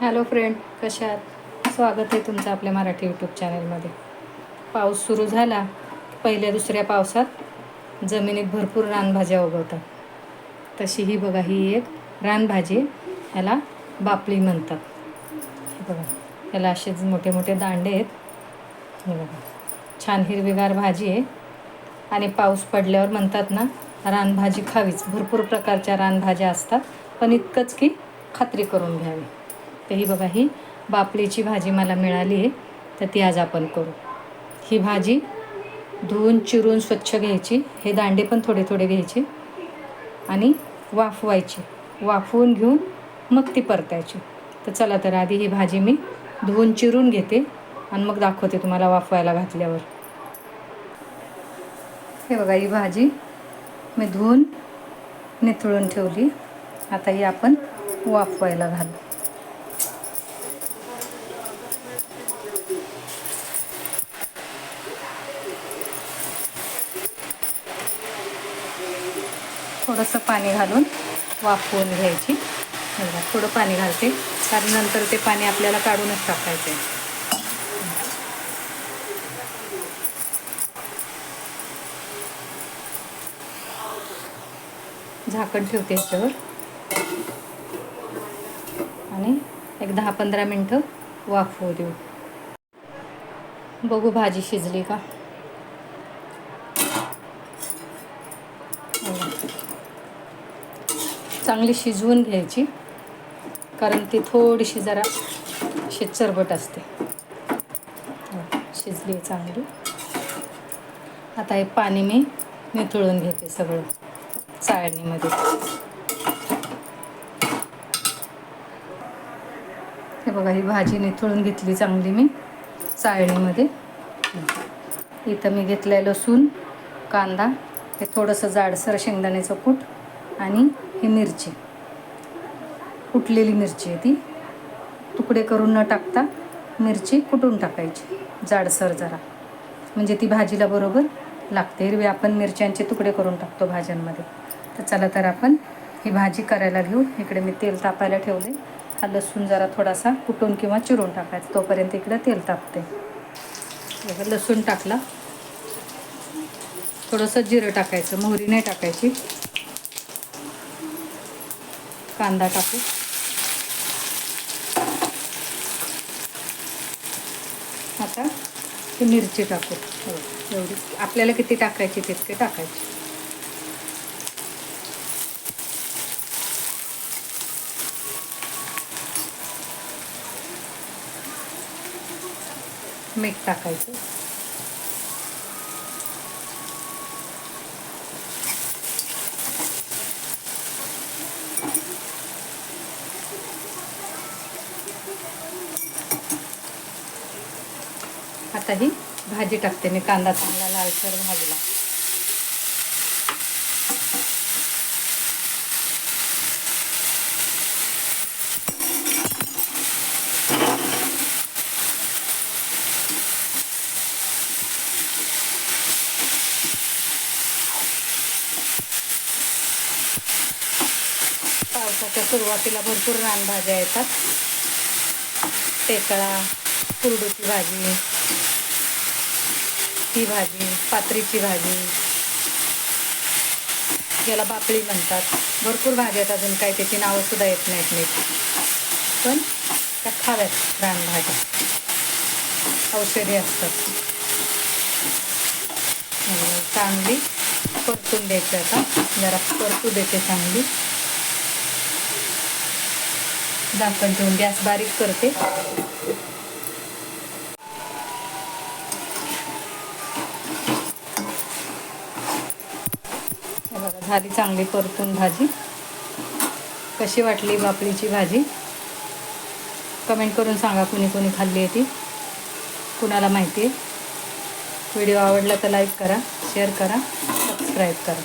Hello friend कशा आहात? स्वागत आहे तुमचं आपल्या मराठी यूट्यूब चॅनलमध्ये पाऊस सुरू झाला पहिल्या दुसऱ्या पावसात जमिनीत भरपूर रानभाज्या उगवतात. तशी ही बघा ही एक रानभाजी ह्याला बापली म्हणतात. हे बघा ह्याला असे मोठे मोठे दांडे आहेत. हे बघा छान हिरवीगार भाजी आहे. आणि पाऊस पडल्यावर म्हणतात ना रानभाजी खावीच. भरपूर प्रकारच्या रानभाज्या असतात पण इतकंच की खात्री करून घ्यावी. तर ही बघा ही बापलीची भाजी मला मिळाली आहे तर ती आज आपण करू. ही भाजी धुवून चिरून स्वच्छ घ्यायची. हे दांडे पण थोडे थोडे घ्यायचे आणि वाफवायची. वाफवून घेऊन मग ती परतायची. तर चला तर आधी ही भाजी मी धुवून चिरून घेते आणि मग दाखवते तुम्हाला वाफवायला घातल्यावर. हे बघा ही भाजी मी धुवून निथळून ठेवली. आता ही आपण वाफवायला घालू. थोडंसं पाणी घालून वाफवून घ्यायची. बघा थोडं पाणी घालते. कारण नंतर ते पाणी आपल्याला काढूनच टाकायचं आहे झाकण ठेवते याच्यावर. आणि एक दहा पंधरा मिनटं वाफवू देऊ. बघू भाजी शिजली का? चांगली शिजवून घ्यायची. कारण ती थोडीशी जरा अशी चरबट असते हो, शिजली आहे चांगली. आता हे पाणी मी निथळून घेते सगळं चाळणीमध्ये. हे बघा ही भाजी निथळून घेतली चांगली मी चाळणीमध्ये. इथं मी घेतलं आहे लसूण कांदा हे थोडंसं जाडसर शेंगदाण्याचं कूट आणि ही मिरची. कुटलेली मिरची आहे ती. तुकडे करून न टाकता मिरची कुटून टाकायची. जाडसर जरा. म्हणजे ती भाजीला बरोबर लागते. एरवी आपण मिरच्यांचे तुकडे करून टाकतो भाज्यांमध्ये. तर चला तर आपण ही भाजी करायला घेऊ. इकडे मी तेल तापायला ठेवले. हा लसूण जरा थोडासा कुटून किंवा चिरून टाकायचा. तोपर्यंत इकडे तेल तापते. लसूण टाकला. थोडंसं जिरं टाकायचं. मोहरी नाही टाकायची. कांदा टाकू. आता मिरची टाकू. हो, एवढी. आपल्याला किती टाकायची तितके टाकायची. मीठ टाकायचं. आता ही भाजी टाकते मी कांदा चांगला लालसर भाजला. पावसाच्या सुरुवातीला भरपूर रानभाज्या येतात. टेकळा कुरडूची भाजी ही भाजी पात्रीची भाजी. याला बापळी म्हणतात. भरपूर भाज्या आहेत अजून काही त्याची नावंसुद्धा येत नाहीत नीट. पण त्या खाव्यात रानभाज्या. औषधी असतात. चांगली परतून द्यायची आता. जरा परतू देते चांगली. झाकण ठेवून गॅस बारीक करते बघा झाली चांगली परतून भाजी. कशी वाटली बापरीची भाजी? कमेंट करून सांगा कुणी कुणी खाल्ली आहे ती. कुणाला माहिती आहे? व्हिडिओ आवडला तर लाईक करा शेअर करा सबस्क्राईब करा.